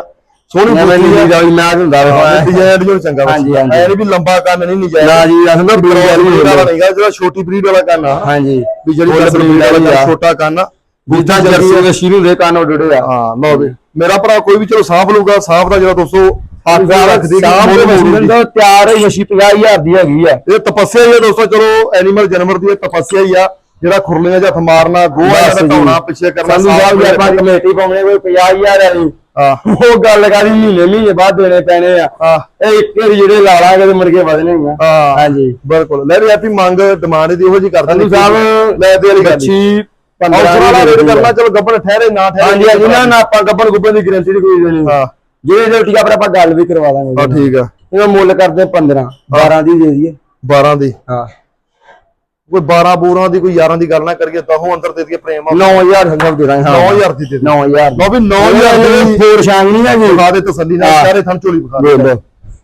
ਸੋਹਣੀ ਮੈਂ ਬੁੱਧੀ ਨਹੀਂ ਆ। ਜਾਈ ਮੈਂ ਹੁੰਦਾ ਡਿਜ਼ਾਈਨ ਜੋ ਚੰਗਾ ਹਾਂਜੀ, ਹਾਂਜੀ। ਐ ਨੀ ਵੀ ਲੰਬਾ ਕੰਨ ਨਹੀਂ ਨਜਾਇਜ਼ ਨਾ ਜੀ ਅਸਲ ਵਿੱਚ ਬੀਜ ਵਾਲੀ ਬਰੀਡ ਵਾਲਾ ਹੋਈ ਨਹੀਂਗਾ ਜਿਹੜਾ ਛੋਟੀ ਬਰੀਡ ਵਾਲਾ ਕੰਨ ਆ। ਹਾਂਜੀ ਵੀ ਜਿਹੜੀ ਫੁੱਲ ਨਸਲ breed breed ਵਾਲਾ ਵਾਲੀ ਆ। ਛੋਟਾ ਕੰਨ ਆ। ਬੀਜਾ ਜਰਸੀ ਦੇ ਸ਼ੀਰੂ ਦੇ ਕੰਨ ਉੱਡੇ ਆ। ਹਾਂ ਲਓ ਵੀ ਮੇਰਾ ਭਰਾ ਕੋਈ ਵੀ ਚਲੋ ਸਾਫ਼ ਲਊਗਾ ਸਾਫ਼ ਦਾ ਜਿਹੜਾ ਦੋਸਤੋ ਤਿਆਰ ਹੋਈ ਮਸ਼ੀ 50000 ਦੀ ਹੈਗੀ ਆ। ਇਹ ਤਪੱਸਿਆ ਹੀ ਆ ਦੋਸਤੋ ਚਲੋ ਐਨੀਮਲ ਜਾਨਵਰ ਦੀ ਤਪੱਸਿਆ ਹੀ ਆ। ਜਿਹੜਾ ਖੁਰਲੀਆਂ ਜਾਂ ਹੱਥ ਮਾਰਨਾ ਗੋਹਾ ਜਾਂ। ਧੌਣਾ ਪਿੱਛੇ ਕਰਨਾ ਸਾਨੂੰ ਸਾਹਿਬ ਜੇ ਆਪਾਂ। ਕਮੇਟੀ ਪਾਉਣੇ ਕੋਈ 50000 ਵਾਲੀ। ਹਾਂ। ਉਹ ਗੱਲ ਕਰੀ ਮਹੀਨੇ ਮਹੀਨੇ ਬਾਅਦ ਦੇਣੇ ਪੈਣੇ ਆ। ਇਹ ਇੱਕ ਵਾਰੀ ਜਿਹੜੇ ਲਾ ਲਾਂਗੇ ਤੇ ਮੁੜ ਕੇ ਵਧਣੇ ਹੀ ਆ। ਹਾਂ। ਹਾਂਜੀ। ਬਿਲਕੁਲ। ਲੈ ਵੀ ਆਪੀ ਮੰਗ ਡਿਮਾਂਡ ਦੀ ਉਹੋ ਜੀ ਕਰਦੇ ਸੰਧੂ ਸਾਹਿਬ ਲੈ ਦੇ ਵਾਲੀ ਮੱਛੀ ਔਰ ਵਾਲਾ ਰੇਟ ਕਰਨਾ ਚਲੋ ਗੱਬਣ ਠਹਿਰੇ ਨਾ ਠਹਿਰੇ ਹਾਂਜੀ ਹਾਂਜੀ ਨਾ ਨਾ ਆਪਾਂ ਗੱਬਣ ਗੁੱਬਣ ਦੀ ਗਾਰੰਟੀ ਨਹੀਂ ਕੋਈ ਦੇਣੀ। ਹਾਂ। ਜਿਹੜੇ ਦੇ ਟੀਕਾ ਪਰ ਆਪਾਂ ਗੱਲ ਵੀ ਕਰਵਾ ਦਾਂਗੇ। ਹਾਂ ਠੀਕ ਆ। ਇਹਦਾ ਮੁੱਲ ਕਰਦੇ 15 12 ਦੀ ਦੇ ਦਈਏ। 12 ਦੀ। ਹਾਂ। ਕੋਈ 12 ਬੂਰਾਂ ਦੀ ਕੋਈ 11 ਦੀ ਗੱਲ ਨਾ ਕਰੀਏ ਤਾਂ ਉਹ ਅੰਦਰ ਦੇ ਦਈਏ ਪ੍ਰੇਮ 9000 ਸੰਗਤ ਦੇ ਹਾਂ। 9000 ਦੀ ਦੇ ਦੇ। 9000 ਲਓ ਵੀ 9000 ਦੀ ਫੋਰ ਸ਼ਾਂਗ ਨਹੀਂ ਹੈਗੀ। ਵਿਖਾ ਦੇ ਤਸੱਲੀ ਨਾਲ। ਸਾਰੇ ਥਣ ਝੋਲੀ ਵੇਖ ਦੇ।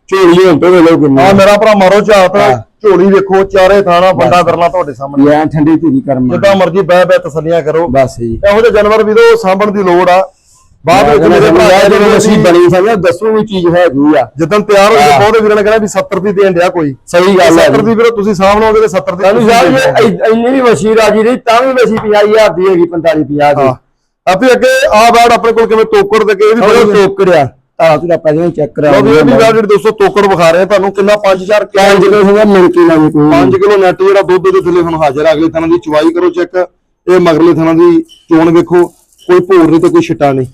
ਝੋਲੀ ਹੁਣ ਤੋਂ ਕਿੰਨਾ ਆ। ਮੇਰਾ ਭਰਾ ਮਾਰੋ ਝਾਤ। ਝੋਲੀ ਵੇਖੋ ਚਾਰੇ ਥਾਣਾ ਬੰਦਾ ਕਰਨਾ ਤੁਹਾਡੇ ਸਾਹਮਣੇ। ਇਹ ਠੰਡੀ ਧੀਰੀ ਕਰਮ ਜਿੱਦਾਂ ਮਰਜ਼ੀ ਬਹਿ ਬਹਿ ਤਸੱਲੀਆਂ ਕਰੋ। ਬਸ ਜੀ। ਇਹੋ ਜਿਹੇ ਜਾਨਵਰ ਵੀਰੋ ਸਾਂਭਣ ਦੀ ਲੋੜ ਆ। ਬਾਅਦ ਵਿੱਚ ਮੇਰੇ ਭਰਾ ਜਦੋਂ ਅਸੀਂ ਬਣੀ ਸਮਝ ਦੱਸੋ ਵੀ ਚੀਜ਼ ਹੈਗੀ ਆ। ਜਦੋਂ ਤਿਆਰ ਹੋ। ਕੇ ਬਹੁਤ ਵੀਰਾਂ ਨੇ ਕਹਿਣਾ ਵੀ 70 ਦੀ ਦੇਣ ਡਿਆ ਕੋਈ। ਸਹੀ ਗੱਲ ਹੈ 70 ਦੀ ਵੀਰੋ ਤੁਸੀਂ ਸਾਂਭ ਲਓਗੇ ਤੇ 70 ਦੀ ਤੁਸੀਂ ਸਾਹਿਬ ਇੰਨੀ ਵੀ ਵਸ਼ੀ ਰਾਜੀ ਨਹੀਂ ਤਾਂ ਵੀ ਵਸ਼ੀ 50000 ਦੀ ਹੈਗੀ 45 50 ਦੀ। ਆਪੇ ਅੱਗੇ ਆ ਬੈਡ ਆਪਣੇ ਕੋਲ ਕਿਵੇਂ ਟੋਕਰ ਤੇ ਕੇ ਇਹ ਵੀ ਬੜੀ ਟੋਕਰਿਆ ਆ। ਤੂੰ ਆਪਾਂ ਜਿਵੇਂ ਚੈੱਕ ਕਰਾ ਲਓ ਵੀ ਜਿਹੜੀ ਦੋਸਤੋ ਟੋਕਰ ਵਿਖਾ ਰਹੇ ਆ ਤੁਹਾਨੂੰ ਕਿੰਨਾ 5000 ਪੰਜ ਕਿਲੋ ਹੁੰਦਾ ਮਿਲਕੀ ਨਾ ਕੋਈ। 5 ਕਿਲੋ ਨੈਟ ਜਿਹੜਾ ਦੁੱਧ ਦੇ ਥੱਲੇ ਹੁਣ ਹਾਜ਼ਰ ਆ, ਅਗਲੇ ਥਾਂ ਦੀ ਚਵਾਈ ਕਰੋ ਚੈੱਕ ਇਹ ਮਗਰਲੇ ਥਾਂ ਦੀ ਚੋਣ ਵੇਖੋ ਕੋਈ ਭੋਰ ਨਹੀਂ ਤੇ ਕੋਈ ਛਿੱਟਾ ਨਹੀਂ।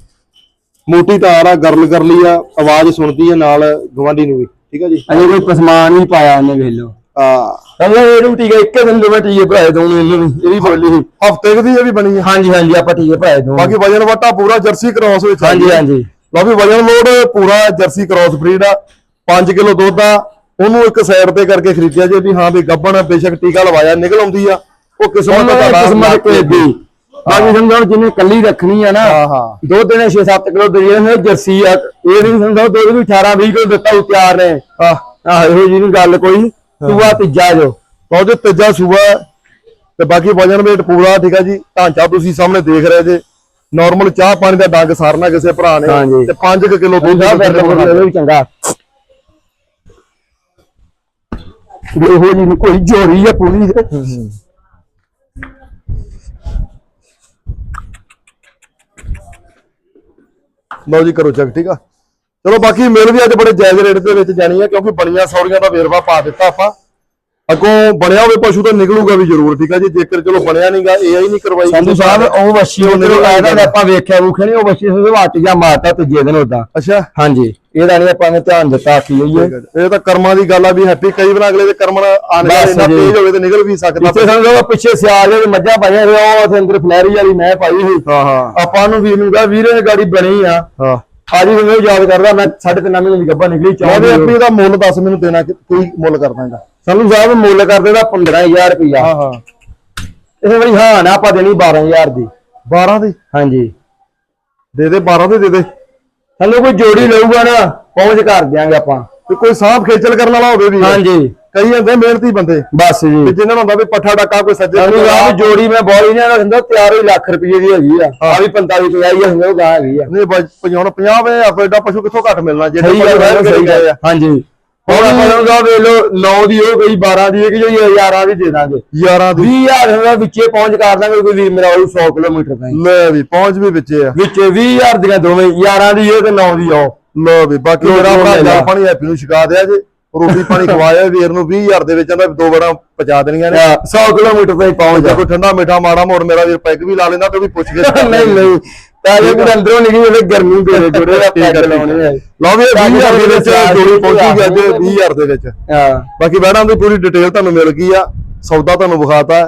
ਮੋਟੀ ਤਾਰ ਆ ਗਰਲ ਕਰ ਲਈ ਆ ਆਵਾਜ਼ ਸੁਣਦੀ ਆ ਨਾਲ ਗਵਾਂਢੀ ਨੂੰ ਵੀ। ਠੀਕ ਆ ਜੀ? ਅਜੇ ਕੋਈ ਪਸਮਾਨ ਨਹੀਂ ਪਾਇਆ ਉਹਨੇ ਵੇਖ ਲਓ। ਆ ਕਹਿੰਦਾ ਇਹਨੂੰ ਟੀਕਾ ਇੱਕ ਦਿਨ ਦੇ ਵਿੱਚ ਟੀਕੇ ਭਰਾਏ ਦੋਵੇਂ ਇਹਨੂੰ ਵੀ ਇਹ ਵੀ ਬੋਲੀ ਸੀ। ਹਫ਼ਤੇ ਦੀ ਇਹ ਵੀ ਬਣੀ ਆ। ਹਾਂਜੀ ਹਾਂਜੀ ਆਪਾਂ ਟੀਕੇ ਭਰਾਏ ਦੋਵੇਂ। ਬਾਕੀ ਵਜਨ ਵਾਟਾ ਪੂਰਾ ਜਰਸੀ ਕ੍ਰਾਸ ਵਿੱਚ ਆ ਹਾਂਜੀ ਹਾਂਜੀ। ਲਓ ਵੀ ਵਜਨ ਲੋਡ ਪੂਰਾ ਜਰਸੀ ਕ੍ਰਾਸ ਬਰੀਡ ਆ। 5 ਕਿਲੋ ਦੁੱਧ ਆ। ਉਹਨੂੰ ਇੱਕ ਸਾਈਡ ਤੇ ਕਰਕੇ ਖਰੀਦਿਆ ਜੇ ਵੀ ਹਾਂ ਵੀ ਗੱਬਣ ਬੇਸ਼ੱਕ ਟੀਕਾ ਲਵਾਇਆ ਨਿਕਲ ਆਉਂਦੀ ਆ। ਉਹ ਕਿਸਮਤ ਦਾ ਦੀ ਕਿਸਮਤ ਕੋਈ ਦੀ ਬਾਕੀ ਸਮਝੋ ਜਿਹਨੇ ਕੱਲੀ ਰੱਖਣੀ ਆ ਨਾ ਹਾਂ ਹਾਂ। ਦੁੱਧ ਨੇ 6-7 ਕਿਲੋ ਦੇ ਜਿਹੜੇ ਜਰਸੀ ਆ। ਇਹ ਨਹੀਂ ਸਮਝੋ ਦੁੱਧ ਵੀ 18-20 ਕਿਲੋ ਦਿੱਤਾ ਉਹ ਤਿਆਰ ਨੇ। ਆ ਆਹ ਇਹੋ ਜੀ ਨਹੀਂ ਗੱਲ ਕੋਈ। ਤੂੰ ਆ ਤੀਜਾ ਜੋ। ਜੀ ਤੀਜਾ ਸੂਆ ਤੇ ਬਾਕੀ ਵਜਨ weight ਪੂਰਾ ਠੀਕ ਆ ਜੀ। ਢਾਂਚਾ ਤੁਸੀਂ ਸਾਹਮਣੇ ਦੇਖ ਰਹੇ ਜੇ। ਨਾਰਮਲ ਚਾਹ ਪਾਣੀ ਦਾ ਡੰਗ ਸਾਰਨਾ ਕਿਸੇ ਭਰਾ ਨੇ। ਤੇ 5 ਕਿਲੋ ਦੁੱਧ ਉਹਦਾ ਫਿਰ ਵੀ ਚੰਗਾ। ਇਹੋ ਜੀ ਕੋਈ ਜੋਰੀ ਆ ਪੂਰੀ। ਲਓ ਜੀ ਕਰੋ ਚੈੱਕ ਠੀਕ ਆ? ਚਲੋ ਬਾਕੀ ਮਿਲ ਵੀ ਅੱਜ ਬੜੇ ਜਾਇਜ਼ ਰੇਟ ਦੇ ਵਿੱਚ ਜਾਣੀ ਆ ਕਿਉਂਕਿ ਬਣੀਆਂ ਸੌਰੀਆਂ ਦਾ ਵੇਰਵਾ ਪਾ ਦਿੱਤਾ ਆਪਾਂ। ਅੱਗੋਂ ਬਣਿਆ ਹੋਵੇ ਪਸ਼ੂ ਤਾਂ ਨਿਕਲੂਗਾ ਵੀ ਜ਼ਰੂਰ ਠੀਕ ਆ ਜੀ? ਜੇਕਰ ਚਲੋ ਬਣਿਆ ਨਹੀਂਗਾ ਏਆਈ ਨਹੀਂ ਕਰਵਾਈ। ਸੰਧੂ ਸਾਹਿਬ ਉਹ ਉਹਨੇ ਆਇਆ ਆਪਾਂ ਵੇਖਿਆ ਵੂਖਿਆ ਨਹੀਂ ਉਹ ਵੱਛੀ ਦੇ ਹੱਥ ਜਾਂ ਮਾਰਤਾ ਤੀਜੇ ਦਿਨ ਉਦਾਂ ਅੱਛਾ। ਹਾਂਜੀ। ਇਹਦਾ ਨਹੀਂ ਆਪਾਂ ਨੇ ਧਿਆਨ ਦਿੱਤਾ ਆਖੀ ਹੋਈ ਹੈ ਇਹ ਤਾਂ ਕਰਮਾਂ ਦੀ ਗੱਲ ਆ ਵੀ ਹੈਪੀ ਕਈ ਵਾਰ ਅਗਲੇ ਦੇ ਕਰਮ ਆਣੇ ਇੰਨਾ। ਤੇਜ਼ ਹੋਵੇ ਤੇ ਨਿਕਲ ਵੀ ਸਕਦਾ। ਪਿੱਛੇ ਸਮਝੋ ਪਿੱਛੇ ਸਿਆਲ ਦੇ ਮੱਝਾਂ ਪਾਈਆਂ ਹੋਈਆਂ, ਉਹ ਉੱਥੇ ਅੰਦਰ ਫਲੈਰੀ ਵਾਲੀ ਮੈਂ ਪਾਈ ਹੋਈ। ਹਾਂ ਹਾਂ। ਆਪਾਂ ਨੂੰ ਵੀਰ ਨੂੰ ਕਹਾ ਵੀਰੇ ਨੇ ਗਾੜੀ ਬਣੀ ਆ। ਹਾਂ। ਵੀ ਮੈਨੂੰ ਯਾਦ ਕਰਦਾ ਮੈਂ ਸਾਢੇ ਤਿੰਨ ਮਹੀਨੇ ਦੀ ਗੱਭਾ ਨਿਕਲੀ ਮੈਂ ਚਾਹ ਵੀ ਆਪਣੀ ਦਾ ਮੁੱਲ ਦੱਸ ਮੈਨੂੰ ਦੇਣਾ ਕਿ ਕੋਈ ਮੁੱਲ ਕਰ ਦਾਂਗਾ। ਸਾਨੂੰ ਸਾਹਿਬ ਮੁੱਲ ਕਰਦੇ ਦਾ 15000 ਰੁਪਇਆ ਹਾਂ ਹਾਂ। ਇਸ ਵਾਰੀ ਹਾਂ ਨਾ ਆਪਾਂ ਦੇਣੀ 12000 ਦੀ। 12 ਦੀ? ਹਾਂਜੀ। ਦੇ ਦੇ 12 ਦੀ ਦੇ ਦੇ। ਸਾਨੂੰ ਕੋਈ ਜੋੜੀ ਲਊਗਾ ਨਾ ਪਹੁੰਚ ਕਰ ਦਿਆਂਗੇ ਆਪਾਂ। ਤੇ ਕੋਈ ਸਾਹਬ ਖੇਚਲ ਕਰਨ ਵਾਲਾ ਹੋਵੇ ਵੀ ਹਾਂਜੀ। ਕਈ ਹੁੰਦੇ ਮਿਹਨਤੀ ਬੰਦੇ। ਬਸ ਜੀ। ਤੇ ਜਿਨ੍ਹਾਂ ਨੂੰ ਹੁੰਦਾ ਵੀ ਪੱਠਾ ਡਾਕਾ ਕੋਈ ਸੱਜੇ ਸਾਨੂੰ ਸਾਹਿਬ ਜੋੜੀ ਮੈਂ ਬੋਲੀ ਨਾ ਹੁੰਦਾ ਤਿਆਰ ਹੋਈ ਲੱਖ ਰੁਪਏ ਦੀ ਹੈਗੀ ਆ। ਆ ਵੀ 45 50 ਹੁੰਦੇ ਉਹ ਗਾਂ ਹੈਗੀ ਆ। ਨਹੀਂ ਪਜਾਉਣ 50 ਵੇ ਆਪਾਂ ਐਡਾ ਪਸ਼ੂ ਕਿੱਥੋਂ ਘੱਟ ਮਿਲਣਾ? ਜਿਹੜੇ ਹਾਂਜੀ। ਹੁਣ ਆਪਾਂ ਦਾ ਵੇਖ ਲਓ 9 ਦੀ ਉਹ ਗਈ 12 ਦੀ ਇੱਕ ਜਿਹੜੀ 11 ਦੀ ਦੇ ਦਾਂਗੇ। 11 ਦੀ। 20000 ਦਾ ਵਿੱਚੇ ਪਹੁੰਚ ਕਰ ਦਾਂਗੇ ਕੋਈ ਵੀਰ ਮੇਰਾ ਉਹ 100 ਕਿਲੋਮੀਟਰ ਤਾਈਂ। ਲੈ ਵੀ ਪਹੁੰਚ ਵੀ ਵਿੱਚੇ ਆ। ਵਿੱਚੇ 20000 ਦੀਆਂ ਦੋਵੇਂ 11 ਦੀ ਇਹ ਤੇ 9 ਦੀ ਉਹ ਲੋ ਵੀ ਬਾਕੀ ਮੇਰਾ ਲਓ, ਭਰਾ ਲੈ ਜਾ ਲਾ। ਪਾਣੀ ਹੈਪੀ ਨੂੰ ਛਕਾ ਦਿਆ ਜੇ ਰੋਟੀ ਪਾਣੀ ਖਵਾਇਆ ਵੀਰ ਨੂੰ 20000 ਦੇ ਵਿੱਚ ਆਂਦਾ ਦੋ ਬੜਾ ਪਹੁੰਚਾ ਦੇਣੀਆਂ ਨੇ। 100 ਕਿਲੋਮੀਟਰ ਤਾਈਂ ਪਹੁੰਚ ਜੇ ਕੋਈ ਠੰਡਾ ਮਿੱਠਾ ਮਾੜਾ ਮੋੜ ਮੇਰਾ ਵੀਰ ਪੈਗ ਵੀ ਲਾ ਲੈਂਦਾ ਤੇ ਵੀ ਪੁੱਛ ਕੇ ਨਹੀਂ ਨਹੀਂ। ਪਹਿਲੇ ਕਿ ਅੰਦਰੋਂ ਨਿਕਲੀ ਉਹਨੇ ਗਰਮੀ ਦੇ ਦੇ ਜੁੜੇ ਆ, ਪੈਗ। ਲਾਉਣੇ ਆ। ਲਓ ਵੀ 20000 ਦੇ ਵਿੱਚ ਜੋੜੀ ਪਹੁੰਚੀ ਅੱਜ 20000 ਦੇ ਵਿੱਚ। ਹਾਂ। ਬਾਕੀ ਬੈੜਾਂ ਦੀ ਪੂਰੀ ਡਿਟੇਲ ਤੁਹਾਨੂੰ ਮਿਲ ਗਈ ਆ। ਸੌਦਾ ਤੁਹਾਨੂੰ ਵਿਖਾਤਾ।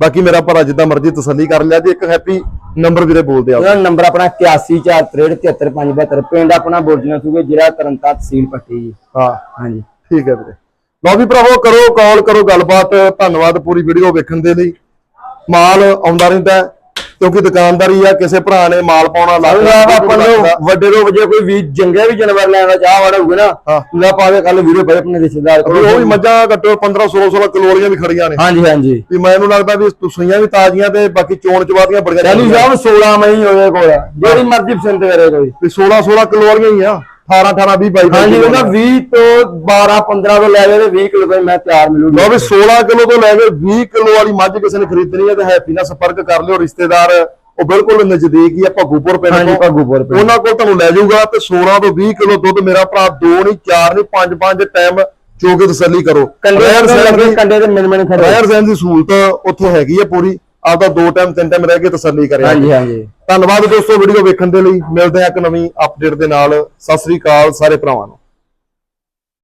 ਬਾਕੀ ਮੇਰਾ ਭਰਾ ਜਿੱਦਾਂ ਮਰਜ਼ੀ ਤਸੱਲੀ ਕਰ ਲਿਆ ਜੀ ਇੱਕ ਹੈਪੀ ਨੰਬਰ ਵੀਰੇ ਬੋਲਦੇ ਆ। ਉਹਦਾ ਨੰਬਰ ਆਪਣਾ 8143373572 ਪਿੰਡ ਆਪਣਾ ਬੋਰਜੀਆਂ ਸੂਗੇ ਜ਼ਿਲ੍ਹਾ ਤਰਨਤਾਰਨ ਤਹਿਸੀਲ ਪੱਟੀ ਜੀ। ਹਾਂ। ਹਾਂਜੀ। ਠੀਕ ਹੈ ਵੀਰੇ। ਲਓ ਵੀ ਭਰਾਵੋ ਕਰੋ ਕਾਲ ਕਰੋ ਗੱਲਬਾਤ। ਧੰਨਵਾਦ ਪੂਰੀ ਵੀਡੀਓ ਵੇਖਣ ਦੇ ਲਈ। ਮਾਲ ਆਉਂਦਾ ਰਹਿੰਦਾ। ਕਿਉਂਕਿ ਦੁਕਾਨਦਾਰੀ ਆ ਕਿਸੇ ਭਰਾ ਨੇ ਮਾਲ ਪਾਉਣਾ ਲੱਗ ਆਪਾਂ ਨੂੰ ਵੱਡੇ ਤੋਂ ਵੱਡੇ ਕੋਈ ਵੀ ਜੰਗੇ ਵੀ ਜਾਨਵਰ ਲੈਣ ਦਾ ਚਾਹ ਵਾਲਾ ਹੋਊਗਾ। ਨਾ ਨਾ ਪਾਵੇ ਕੱਲ ਵੀਡੀਓ ਪਏ ਆਪਣੇ ਰਿਸ਼ਤੇਦਾਰ ਕੋਲ ਉਹ ਵੀ ਮੱਝਾਂ ਘੱਟੋ 15 16 16 ਕਿਲੋ ਵਾਲੀਆਂ ਵੀ ਖੜੀਆਂ ਨੇ। ਹਾਂਜੀ ਹਾਂਜੀ। ਵੀ ਮੈਨੂੰ ਲੱਗਦਾ ਵੀ ਤੁਸੀਆਂ ਵੀ ਤਾਜ਼ੀਆਂ ਤੇ ਬਾਕੀ ਚੋਣ ਚਵਾਦੀਆਂ ਬੜੀਆਂ ਚਾਲੀ ਸਾਹਿਬ 16 ਮਈ ਹੋਏ ਕੋਲ ਜਿਹੜੀ ਮਰਜ਼ੀ ਪਸੰਦ ਕਰੇ ਕੋਈ। ਵੀ 16 16 ਕਿਲੋ ਵਾਲੀਆਂ ਹੀ ਆ। 18 18 20 22 ਹਾਂਜੀ ਉਹਦਾ 20 ਤੋਂ 12 15 ਤੋਂ ਲੈ ਕੇ ਤੇ 20 ਕਿਲੋ ਤਾਈਂ ਮੈਂ ਤਿਆਰ ਮਿਲੂਗੀ ਲਓ ਵੀ 16 ਕਿਲੋ ਤੋਂ ਲੈ ਕੇ 20 ਕਿਲੋ ਵਾਲੀ ਮੱਝ ਕਿਸੇ ਨੇ ਖਰੀਦਣੀ ਹੈ ਤੇ ਹੈਪੀ ਨਾਲ ਸੰਪਰਕ ਕਰ ਲਿਓ ਰਿਸ਼ਤੇਦਾਰ ਉਹ ਬਿਲਕੁਲ ਨਜ਼ਦੀਕ ਹੀ ਆ ਭੱਗੂਪੁਰ ਪਿੰਡ ਹਾਂਜੀ, ਤੋਂ। ਭੱਗੂਪੁਰ ਪਿੰਡ। ਉਹਨਾਂ ਕੋਲ ਤੁਹਾਨੂੰ ਲੈ ਜਾਊਗਾ ਤੇ 16 ਤੋਂ 20 ਕਿਲੋ ਦੁੱਧ ਮੇਰਾ ਭਰਾ 2 ਨਹੀਂ 4 ਨਹੀਂ 5 5 ਟਾਈਮ ਚੋ ਕੇ ਤਸੱਲੀ ਕਰੋ। ਕੰਡੇ ਕੰਡੇ ਤੇ ਖੜੇ। ਸਹਿਣ ਦੀ ਸਹੂਲਤ ਉੱਥੇ ਹੈਗੀ ਆ ਪੂਰੀ। ਆਪਦਾ ਦੋ ਟਾਈਮ ਤਿੰਨ ਟਾਈਮ ਰਹਿ ਕੇ ਤਸੱਲੀ ਕਰਿਆ। ਹਾਂਜੀ ਹਾਂਜੀ। ਧੰਨਵਾਦ ਦੋਸਤੋ ਵੀਡੀਓ ਵੇਖਣ ਦੇ ਲਈ। ਮਿਲਦੇ ਹਾਂ ਇੱਕ ਨਵੀਂ ਅਪਡੇਟ ਦੇ ਨਾਲ। ਸਤਿ ਸ੍ਰੀ ਅਕਾਲ ਸਾਰੇ ਭਰਾਵਾਂ ਨੂੰ।